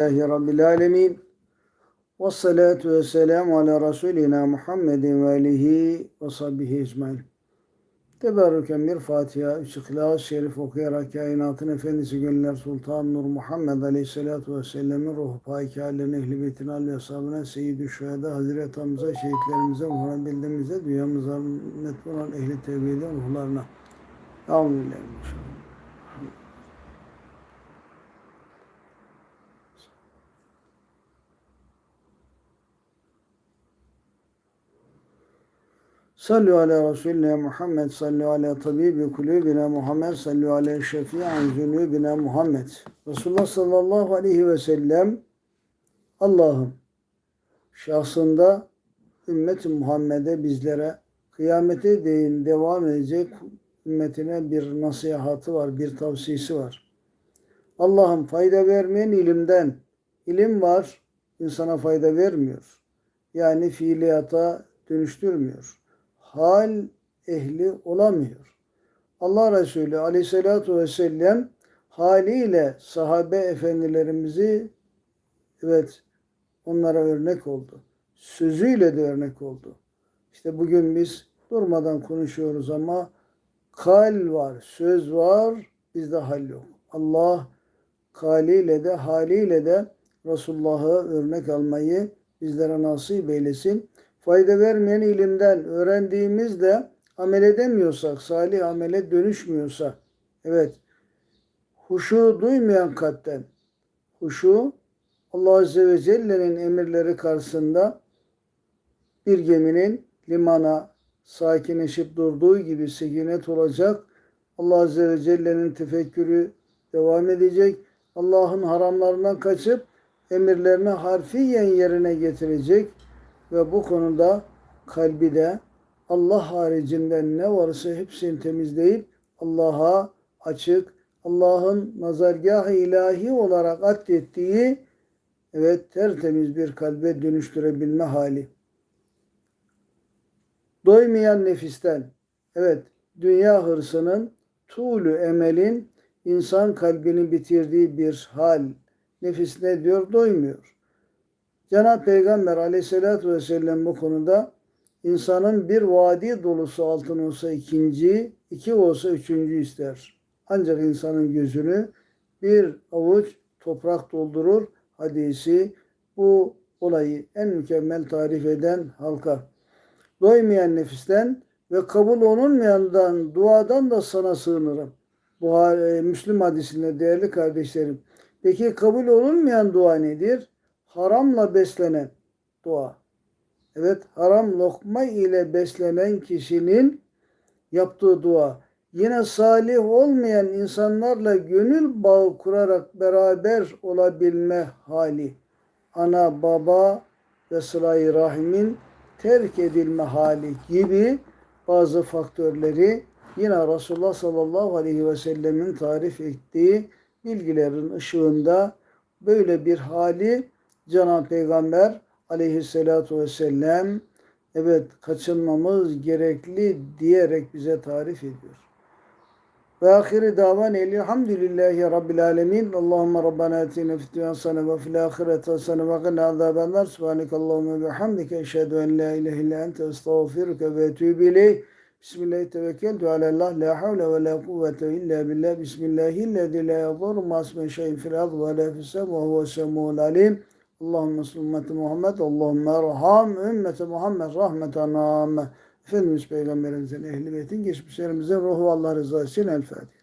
Alhamdülillahi Rabbil Alemin. Ve salatu ve selamu ala Resulina Muhammedin ve alihi ve sahbihi ecmain. Teberrüken bir Fatiha, üç İhlas-ı Şerif okuyarak kainatın efendisi gönüller Sultan Nur Muhammed Aleyhisselatu Vesselam'ın ruhu paki hallerine, ehli beytin Ali ashabına, seyyid-i şüheda, Hazreti Hamza, şehitlerimize, ruhuna bildiğimize, dünyamıza ümmet olan ehli tevhide ruhlarına. Euzubillahimineşşeytanirracim. Sallu ala Resulina Muhammed, sallu ala tabibi kulübina Muhammed, sallu ala şefi'an zünubina Muhammed. Resulullah sallallahu aleyhi ve sellem Allah'ım şahsında ümmeti Muhammed'e bizlere kıyamete değin devam edecek ümmetine bir nasihatı var, bir tavsiyesi var. Allah'ım fayda vermeyen ilimden, ilim var, insana fayda vermiyor. Yani fiiliyata dönüştürmüyor hal ehli olamıyor. Allah Resulü aleyhissalatu vesselam haliyle sahabe efendilerimizi evet onlara örnek oldu. Sözüyle de örnek oldu. İşte bugün biz durmadan konuşuyoruz ama kal var, söz var, bizde hal yok. Allah kaliyle de haliyle de Resulullah'ı örnek almayı bizlere nasip eylesin fayda vermeyen ilimden öğrendiğimizde amel edemiyorsak, salih amele dönüşmüyorsa, evet, huşu duymayan kalpten, huşu Allah Azze ve Celle'nin emirleri karşısında bir geminin limana sakinleşip durduğu gibi sekinet olacak. Allah Azze ve Celle'nin tefekkürü devam edecek. Allah'ın haramlarından kaçıp emirlerini harfiyen yerine getirecek ve bu konuda kalbi de Allah haricinden ne varsa hepsini temizleyip Allah'a açık, Allah'ın nazargahı ilahi olarak addettiği evet tertemiz bir kalbe dönüştürebilme hali. Doymayan nefisten, evet dünya hırsının, tuğlu emelin insan kalbini bitirdiği bir hal. Nefis ne diyor? Doymuyor. Cenab-ı Peygamber aleyhissalatü vesselam bu konuda insanın bir vadi dolusu altın olsa ikinci, iki olsa üçüncü ister. Ancak insanın gözünü bir avuç toprak doldurur hadisi bu olayı en mükemmel tarif eden halka. Doymayan nefisten ve kabul olunmayandan, duadan da sana sığınırım. Bu e, Müslüm hadisinde değerli kardeşlerim. Peki kabul olunmayan dua nedir? Haramla beslenen dua. Evet haram lokma ile beslenen kişinin yaptığı dua. Yine salih olmayan insanlarla gönül bağı kurarak beraber olabilme hali. Ana, baba ve sıla rahimin terk edilme hali gibi bazı faktörleri yine Resulullah sallallahu aleyhi ve sellemin tarif ettiği bilgilerin ışığında böyle bir hali Cenab-ı Peygamber aleyhissalatu vesselam evet kaçınmamız gerekli diyerek bize tarif ediyor. Ve ahiri davan elhamdülillahi rabbil alemin. Allahümme rabbana fid dünya sana ve fil ahireti sana ve qina azabennar. Subhaneke Allahümme ve hamdike eşhedü en la ilahe illa ente estağfiruke ve etûbü ileyh. Bismillahi tevekkeltu alallah la havle ve la kuvvete illa billah. Bismillahillezî la yadurru ma ismi şeyin fil ve la fis sema ve huve semûl alim. Allahümme ümmeti Muhammed, Allahümme erham ümmeti Muhammed rahmeten âme. Efendimiz Peygamberimizin ehli beytin geçmişlerimizin ruhu Allah rızası için El Fatiha.